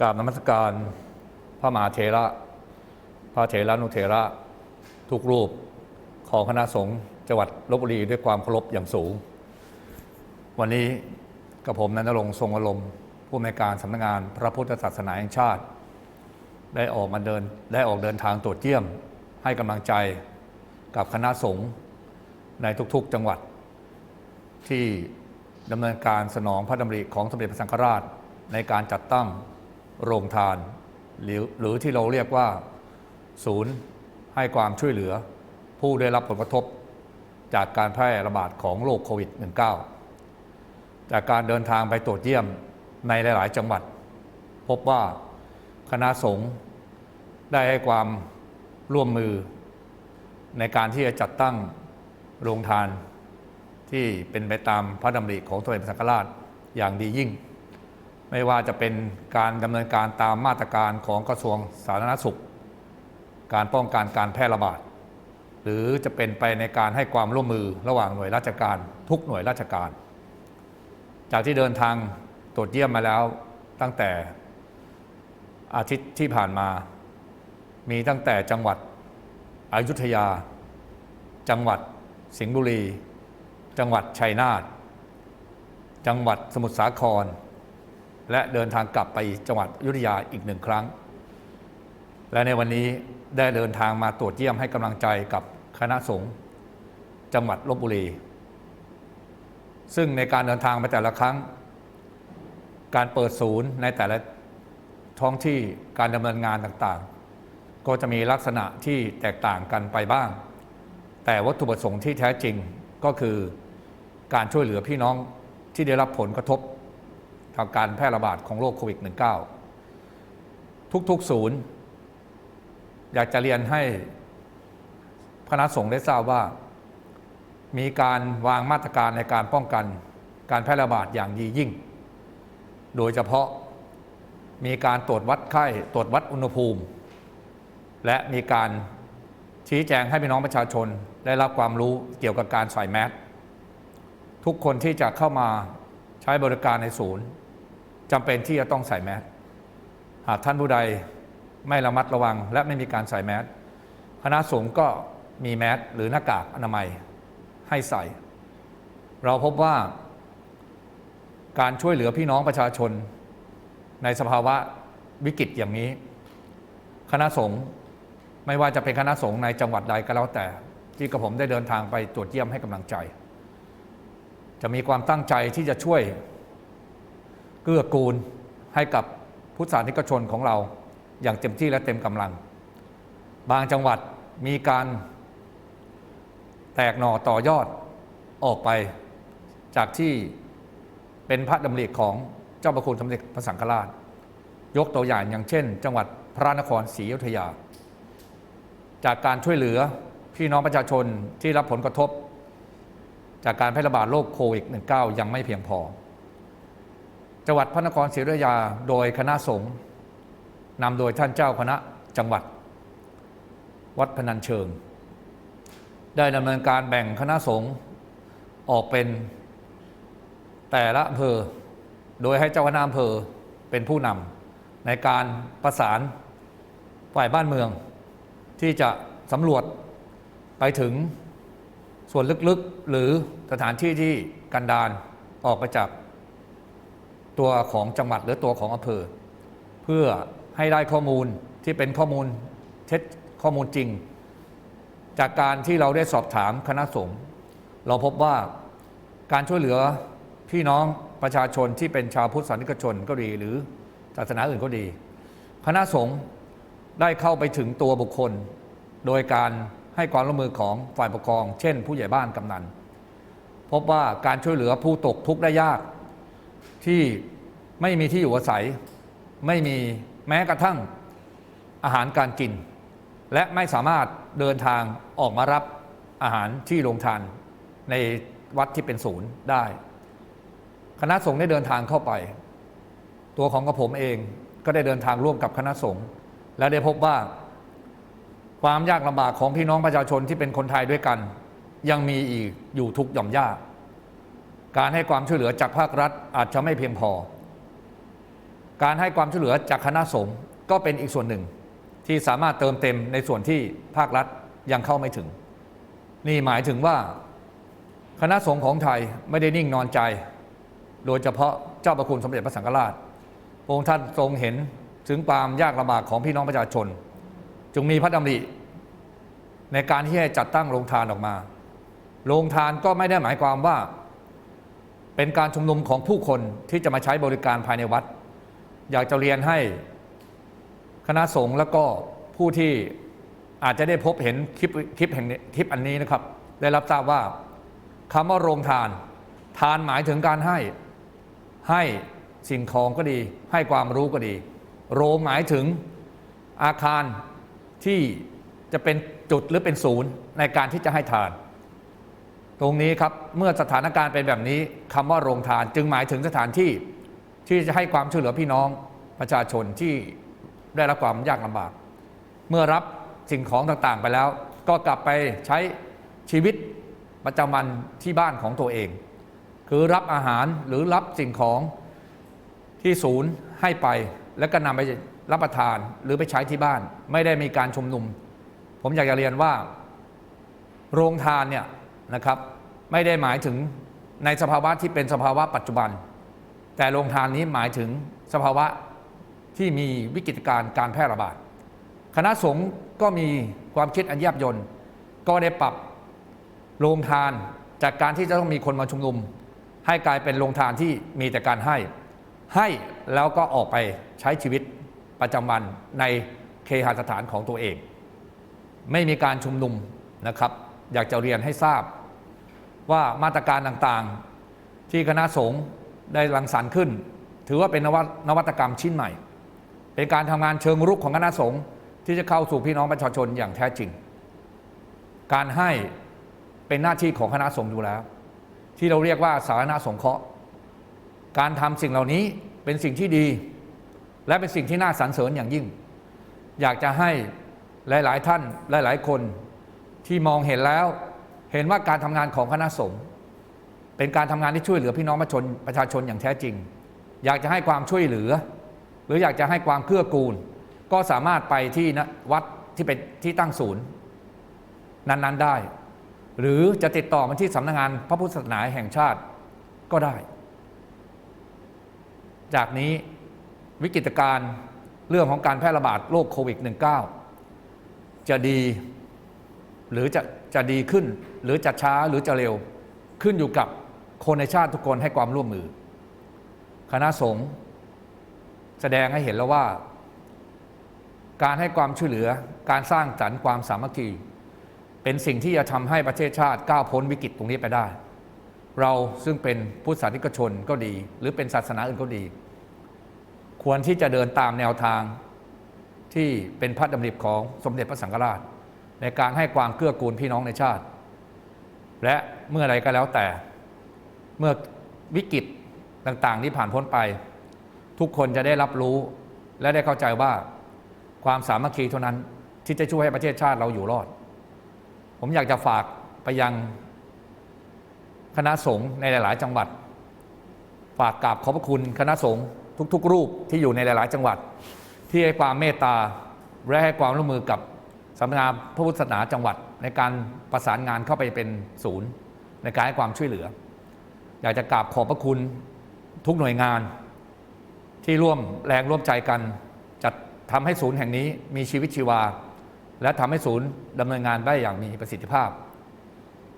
กราบนมัสการพระมหาเถระ พระเถระนุเถระทุกรูปของคณะสงฆ์จังหวัดลบบุรีด้วยความเคารพอย่างสูง วันนี้กับผมนันทรงทรงอารมณ์ผู้อำนวยการสำนักงานพระพุทธศาสนาแห่งชาติ ได้ออกมาเดินได้ออกเดินทางตรวจเยี่ยม ให้กำลังใจกับคณะสงฆ์ในทุกๆจังหวัด ที่ดำเนินการสนองพระดำริของสมเด็จพระสังฆราชในการจัดตั้ง โรงทาน หรือหรือที่เราเรียกว่า ศูนย์ให้ความช่วยเหลือ ผู้ได้รับผลกระทบ จากการแพร่ระบาดของโรคโควิด -19 จากการเดินทางไปตรวจเยี่ยมในหลาย ๆ จังหวัด พบว่าคณะสงฆ์ได้ให้ความร่วมมือ ในการที่จะจัดตั้งโรงทานที่เป็นไปตามพระดำริของสมเด็จพระสังฆราชอย่างดียิ่ง ไม่ว่าจะเป็นการดำเนินการตามมาตรการของกระทรวงสาธารณสุข การป้องกันการแพร่ระบาด หรือจะเป็นไปในการให้ความร่วมมือระหว่างหน่วยราชการทุกหน่วยราชการ จากที่เดินทางตรวจเยี่ยมมาแล้วตั้งแต่อาทิตย์ที่ผ่านมา มีตั้งแต่จังหวัดอยุธยา จังหวัดสิงห์บุรี จังหวัดชัยนาท จังหวัดสมุทรสาคร และเดินทางกลับไปจังหวัดยุธยาอีกหนึ่งครั้ง และในวันนี้ได้เดินทางมาตรวจเยี่ยมให้กำลังใจกับคณะสงฆ์จังหวัดลบบุรี ซึ่งในการเดินทางไปแต่ละครั้ง การเปิดศูนย์ในแต่ละท้องที่การดำเนินงานต่างๆ ก็จะมีลักษณะที่แตกต่างกันไปบ้าง แต่วัตถุประสงค์ที่แท้จริงก็คือการช่วยเหลือพี่น้องที่ได้รับผลกระทบ ทางการแพร่ระบาดของโรคโควิด -19 ทุกๆศูนย์ อยากจะเรียนให้คณะสงฆ์ได้ทราบว่า มีการวางมาตรการในการป้องกันการแพร่ระบาดอย่างดียิ่ง โดยเฉพาะมีการตรวจวัดไข้ ตรวจวัดอุณหภูมิ และมีการชี้แจงให้พี่น้องประชาชนได้รับความรู้เกี่ยวกับการใส่แมสทุกคนที่จะเข้ามาใช้บริการในศูนย์ จำเป็นที่จะต้องใส่แมสหากท่านผู้ใดไม่ระมัดระวัง และไม่มีการใส่แมสคณะสงฆ์ก็มีแมสหรือหน้ากากอนามัยให้ใส่ เราพบว่าการช่วยเหลือพี่น้องประชาชน ในสภาวะวิกฤตอย่างนี้ คณะสงฆ์ไม่ว่าจะเป็นคณะสงฆ์ในจังหวัดใดก็แล้วแต่ ที่กระผมได้เดินทางไปตรวจเยี่ยมให้กำลังใจ จะมีความตั้งใจที่จะช่วย เกื้อกูลให้กับพุทธศาสนิกชนของเราอย่างเต็มที่และเต็มกำลัง บางจังหวัดมีการแตกหน่อต่อยอดออกไปจากที่เป็นพระดำริของเจ้าประคุณสมเด็จพระสังฆราช ยกตัวอย่างอย่างเช่น จังหวัดพระนครศรีอยุธยา จากการช่วยเหลือพี่น้องประชาชนที่รับผลกระทบ จากการแพร่ระบาดโรคโควิด -19 ยังไม่เพียงพอ จังหวัดพระนครศรีอยุธยา โดยคณะสงฆ์นำโดยท่านเจ้าคณะจังหวัด วัดพนัญเชิง ได้ดำเนินการแบ่งคณะสงฆ์ออกเป็นแต่ละอำเภอ โดยให้เจ้าคณะอำเภอเป็นผู้นำในการประสานฝ่ายบ้านเมือง ที่จะสำรวจไปถึงส่วนลึกๆ หรือสถานที่ที่กันดารออกไปจาก ตัวของจังหวัดหรือตัวของอำเภอ เพื่อให้ได้ข้อมูลที่เป็นข้อมูลเท็จข้อมูลจริง จากการที่เราได้สอบถามคณะสงฆ์เราพบว่าการช่วยเหลือพี่น้องประชาชนที่เป็นชาวพุทธศาสนิกชนก็ดี หรือศาสนาอื่นก็ดี คณะสงฆ์ได้เข้าไปถึงตัวบุคคล โดยการให้ความร่วมมือของฝ่ายปกครอง เช่น ผู้ใหญ่บ้านกำนัน พบว่าการช่วยเหลือผู้ตกทุกข์ได้ยาก ที่ไม่มีที่อยู่อาศัย ไม่มีแม้กระทั่งอาหารการกิน และไม่สามารถเดินทางออกมารับอาหารที่โรงทานในวัดที่เป็นศูนย์ได้ คณะสงฆ์ได้เดินทางเข้าไป ตัวของกระผมเองก็ได้เดินทางร่วมกับคณะสงฆ์และได้พบว่าความยากลำบากของพี่น้องประชาชนที่เป็นคนไทยด้วยกัน ยังมีอีกอยู่ทุกหย่อมยาก การให้ความช่วยเหลือจากภาครัฐอาจจะไม่เพียงพอ การให้ความช่วยเหลือจากคณะสงฆ์ก็เป็นอีกส่วนหนึ่ง ที่สามารถเติมเต็มในส่วนที่ภาครัฐยังเข้าไม่ถึง นี่หมายถึงว่า คณะสงฆ์ของไทยไม่ได้นิ่งนอนใจ โดยเฉพาะเจ้าประคุณสมเด็จพระสังฆราชองค์ท่านทรงเห็นถึงความยากลำบากของพี่น้องประชาชน จึงมีพระดำริ ในการที่ให้จัดตั้งโรงทานออกมา โรงทานก็ไม่ได้หมายความว่า เป็นการชุมนุมของผู้คนที่จะมาใช้บริการภายในวัด อยากจะเรียนให้คณะสงฆ์แล้วก็ผู้ที่อาจจะได้พบเห็นคลิปคลิปแห่งนี้คลิปอันนี้นะครับ ได้รับทราบว่าคำว่าโรงทาน ทานหมายถึงการให้ให้สิ่งของก็ดี ให้ความรู้ก็ดี โรงหมายถึงอาคารที่จะเป็นจุดหรือเป็นศูนย์ในการที่จะให้ทาน ตรงนี้ครับเมื่อสถานการณ์เป็นแบบนี้คำว่าโรงทานจึงหมายถึงสถานที่ที่จะให้ความช่วยเหลือพี่น้องประชาชนที่ได้รับความยากลำบาก เมื่อรับสิ่งของต่างๆไปแล้ว ก็กลับไปใช้ชีวิตประจำวันที่บ้านของตัวเอง คือรับอาหารหรือรับสิ่งของที่ศูนย์ให้ไป แล้วก็นำไปรับประทานหรือไปใช้ที่บ้าน ไม่ได้มีการชุมนุม ผมอยากจะเรียนว่า โรงทานเนี่ย นะครับไม่ได้หมายถึงในสภาวะที่เป็นสภาวะปัจจุบัน แต่โรงทานนี้หมายถึงสภาวะที่มีวิกฤตการณ์การแพร่ระบาดคณะสงฆ์ก็มีความคิดอันแยบยนต์ก็ได้ปรับโรงทานจากการที่จะต้องมีคนมาชุมนุม ให้กลายเป็นโรงทานที่มีแต่การให้ ให้แล้วก็ออกไปใช้ชีวิตประจำวันในเคหสถานของตัวเอง ไม่มีการชุมนุมนะครับ อยากจะเรียนให้ทราบ ว่ามาตรการต่างๆ ที่คณะสงฆ์ได้รังสรรค์ขึ้น ถือว่าเป็นนวตนวัตกรรมชิ้นใหม่ เป็นการทำงานเชิงรุกของคณะสงฆ์ที่จะเข้าสู่พี่น้องประชาชนอย่างแท้จริง การให้เป็นหน้าที่ของคณะสงฆ์อยู่แล้ว ที่เราเรียกว่าสาธารณสงเคราะห์ การทำสิ่งเหล่านี้เป็นสิ่งที่ดี และเป็นสิ่งที่น่าสรรเสริญอย่างยิ่ง อยากจะให้หลาย ๆ ท่านหลาย ๆ คนที่มองเห็นแล้ว เห็นว่าการทำงานของคณะสงฆ์เป็นการทำงานที่ช่วยเหลือพี่น้องประชาชนประชาชนอย่างแท้จริง อยากจะให้ความช่วยเหลือ หรืออยากจะให้ความเกื้อกูล ก็สามารถไปที่นะวัดที่เป็นที่ตั้งศูนย์ นั้นๆได้ หรือจะติดต่อมาที่สำนักงานพระพุทธศาสนาแห่งชาติก็ได้ จากนี้วิกฤตการณ์เรื่องของการแพร่ระบาดโรคโควิด -19 จะดีหรือจะ จะดีขึ้น หรือจะช้าหรือจะเร็ว ขึ้นอยู่กับคนในชาติทุกคนให้ความร่วมมือ คณะสงฆ์แสดงให้เห็นแล้วว่า การให้ความช่วยเหลือการสร้างสรรค์ความสามัคคีเป็นสิ่งที่จะทำให้ประเทศชาติก้าวพ้นวิกฤตตรงนี้ไปได้ เราซึ่งเป็นพุทธศาสนิกชนก็ดี หรือเป็นศาสนาอื่นก็ดี ควรที่จะเดินตามแนวทางที่เป็นพระดำริของสมเด็จพระสังฆราช ในการให้ความเกื้อกูลพี่น้องในชาติ และเมื่อไรก็แล้วแต่ เมื่อวิกฤตต่างๆที่ผ่านพ้นไป ทุกคนจะได้รับรู้และได้เข้าใจว่าความสามัคคีเท่านั้นที่จะช่วยให้ประเทศชาติเราอยู่รอด ผมอยากจะฝากไปยังคณะสงฆ์ในหลาย ๆ จังหวัด ฝากกราบขอบพระคุณคณะสงฆ์ทุก ๆ รูปที่อยู่ในหลาย ๆ จังหวัด ที่ให้ความเมตตาและให้ความร่วมมือกับ สำนักงานพระพุทธศาสนาจังหวัด ในการประสานงานเข้าไปเป็นศูนย์ ในการให้ความช่วยเหลือ อยากจะกราบขอบพระคุณทุกหน่วยงานที่ร่วมแรงร่วมใจกันจัดทำให้ศูนย์แห่งนี้มีชีวิตชีวา และทำให้ศูนย์ดำเนินงานได้อย่างมีประสิทธิภาพ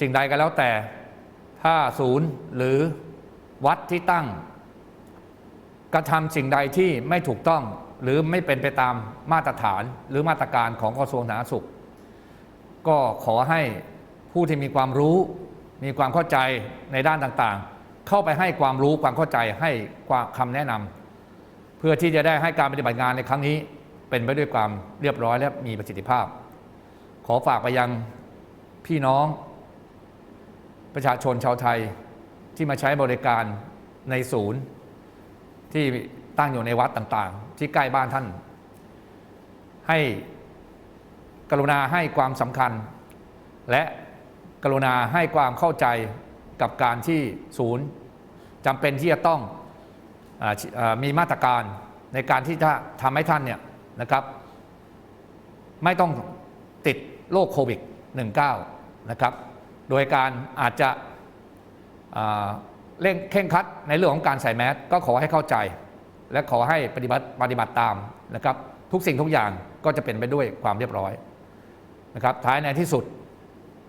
สิ่งใดก็แล้วแต่ถ้าศูนย์หรือวัดที่ตั้งกระทำสิ่งใดที่ไม่ถูกต้อง หรือไม่เป็นไปตามมาตรฐานหรือมาตรการของกระทรวงสาธารณสุข ก็ขอให้ผู้ที่มีความรู้ มีความเข้าใจในด้านต่างๆ เข้าไปให้ความรู้ความเข้าใจให้คำแนะนำเพื่อที่จะได้ให้การปฏิบัติงานในครั้งนี้ เป็นไปด้วยความเรียบร้อยและมีประสิทธิภาพ ขอฝากไปยังพี่น้อง ประชาชนชาวไทยที่มาใช้บริการในศูนย์ที่ตั้งอยู่ในวัดต่างๆ ที่ใกล้บ้านท่าน ให้กรุณาให้ความสำคัญ และกรุณาให้ความเข้าใจกับการที่ศูนย์จำเป็นที่จะต้องออมีมาตรการในการที่จะทำให้ท่านเนี่ยนะครับ ไม่ต้องติดโรคโควิด -19 นะครับ โดยการอาจจะเร่งเคร่งคัดในเรื่องของการใส่แมสก็ขอให้เข้าใจ และขอให้ปฏิบัติปฏิบัติตามนะครับ ทุกสิ่งทุกอย่างก็จะเป็นไปด้วยความเรียบร้อยนะครับท้ายในที่สุด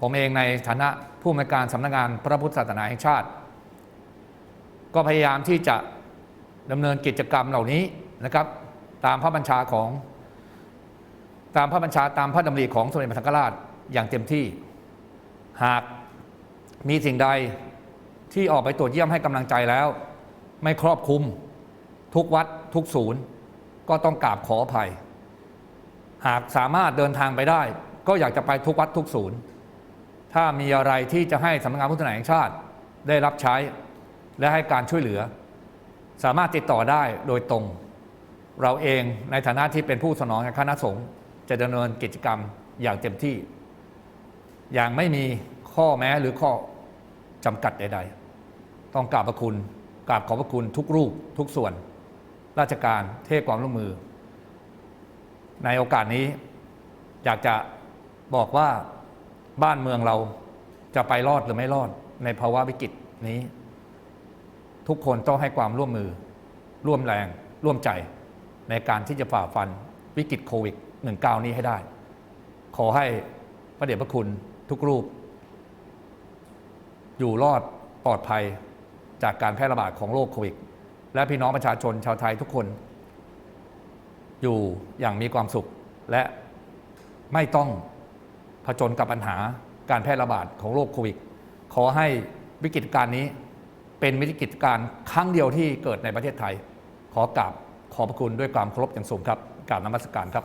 ผมเองในฐานะผู้อำนวยการสำนักงานพระพุทธศาสนาแห่งชาติ ก็พยายามที่จะดำเนินกิจกรรมเหล่านี้นะครับ ตามพระบัญชาของ ตามพระบัญชาตามพระดำริของสมเด็จพระสังฆราชอย่างเต็มที่ หากมีสิ่งใดที่ออกไปตรวจเยี่ยมให้กำลังใจแล้ว ไม่ครอบคลุม ทุกวัดทุกศูนย์ ก็ต้องกราบขออภัย หากสามารถเดินทางไปได้ ก็อยากจะไปทุกวัดทุกศูนย์ ถ้ามีอะไรที่จะให้สำนักงานพุทธศาสนาแห่งชาติได้รับใช้และให้การช่วยเหลือ สามารถติดต่อได้โดยตรง เราเองในฐานะที่เป็นผู้สนองแห่งคณะสงฆ์จะดำเนินกิจกรรมอย่างเต็มที่ อย่างไม่มีข้อแม้หรือข้อจำกัดใด ๆ ต้องกราบพระคุณกราบขอบพระคุณทุกรูปทุกส่วน ราชการเทศความร่วมมือ ในโอกาสนี้ อยากจะบอกว่าบ้านเมืองเราจะไปรอดหรือไม่รอด ในภาวะวิกฤตนี้ ทุกคนต้องให้ความร่วมมือ ร่วมแรงร่วมใจในการที่จะฝ่าฟันวิกฤตโควิด -19 นี้ให้ได้ ขอให้พระเดชพระคุณทุกรูป อยู่รอดปลอดภัยจากการแพร่ระบาดของโรคโควิด และพี่น้องประชาชนชาวไทยทุกคน อยู่อย่างมีความสุข และไม่ต้องผจญกับปัญหาการแพร่ระบาดของโรคโควิด ขอให้วิกฤตการณ์นี้เป็นวิกฤตการณ์ครั้งเดียวที่เกิดในประเทศไทย ขอกราบขอบพระคุณด้วยความเคารพอย่างสูงครับกราบนมัสการครับ